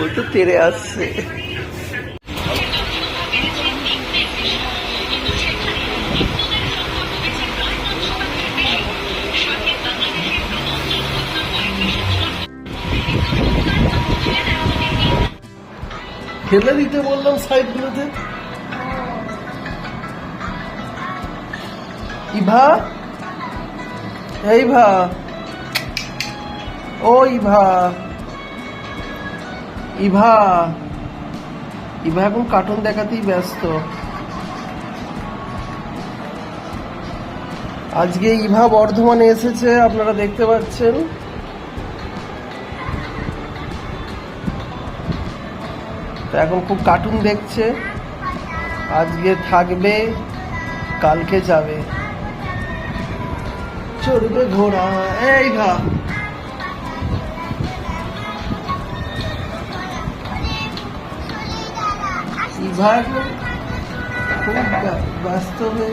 ও তো তেরে আসছে। ফেলে দিতে বললাম সাইডগুলোতে। ইভা? এই ভা। ও ইভা। ইভা ইভা এখন কার্টুন দেখাতেই ব্যস্ত। আজকে ইভা বর্ধমানে এসেছে, আপনারা দেখতে পাচ্ছেন। এখন খুব কার্টুন দেখছে। আজকে থাকবে, কালকে যাবে। চড়বে ঘোড়া, এই ভা ইভা খুব বাস্তবে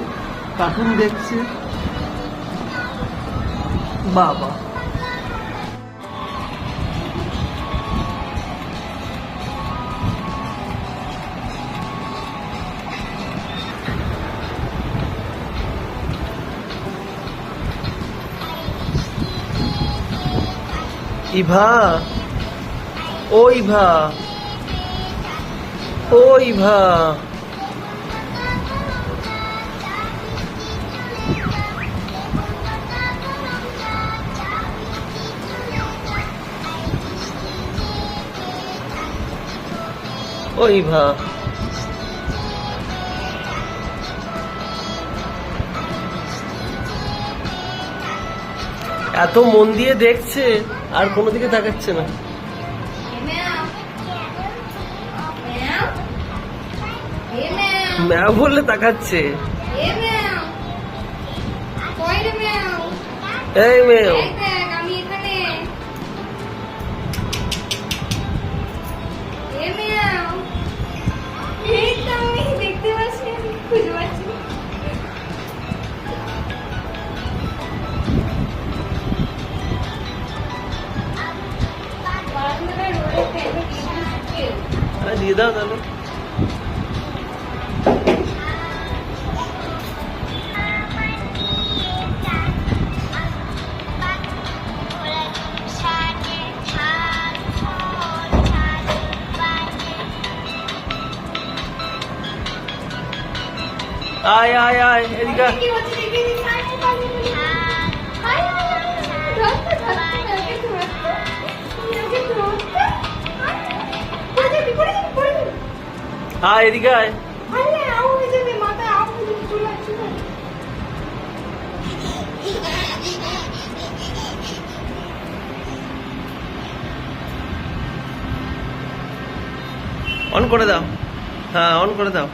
কার্টুন দেখছে। বাবা। ইভা। ও ইভা। ও ভা। ওই ভা। এত মন দিয়ে দেখছে আর কোনো দিকে তাকাচ্ছে না। ম্যাও বললে তাকাচ্ছে। এই মেয়েও দিয়ে দাও তাহলে। আউ হয়ে যাবে, চলে আয়, চলে আয়। অন করে দাও। হ্যাঁ অন করে দাও।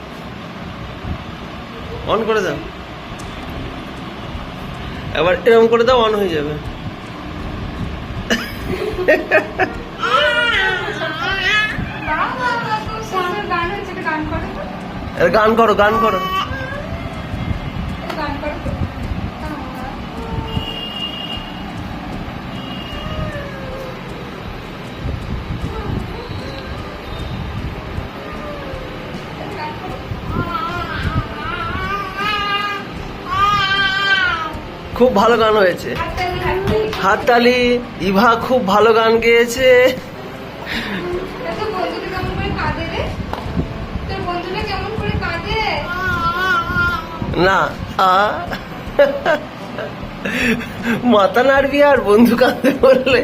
অন করে দাও এবার এরকম করে দাও অন হয়ে যাবে গান করো গান করো গান করো একটা গান করো তো। একটা গান করো। খুব ভালো গান হয়েছে। হাততালি, ইভা খুব ভালো গান গেয়েছে? না মাথা নাড়বি আর বন্ধু কাঁদতে বললে।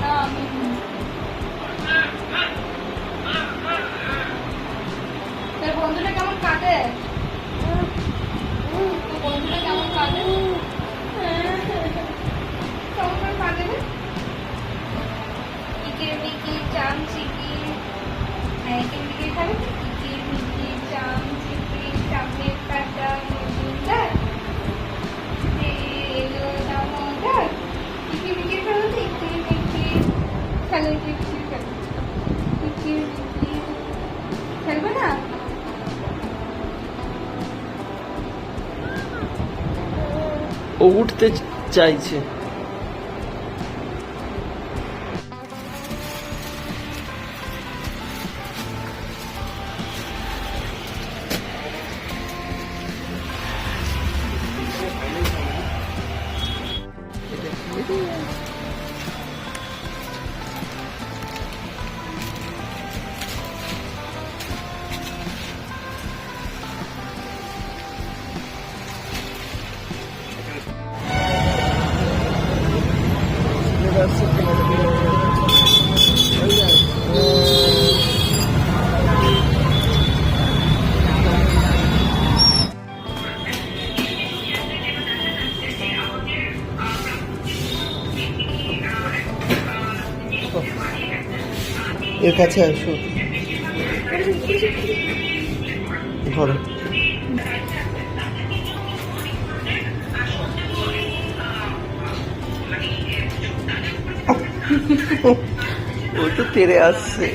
না, বন্ধুটা কেমন তোর বন্ধুটা কেমন কাঁদে? কেমন করে কাঁদে রে? কিকির মিকির চামচিকি হ্যাঁ কিকির খাবে খেলবে না? ও উঠতে চাইছে। এর কাছে আসো। ধরো। ও তো তেরে আসছে।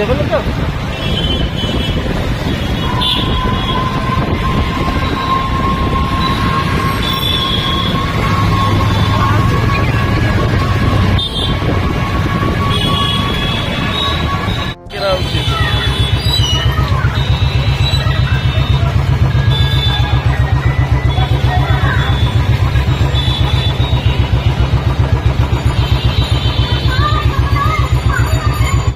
available? É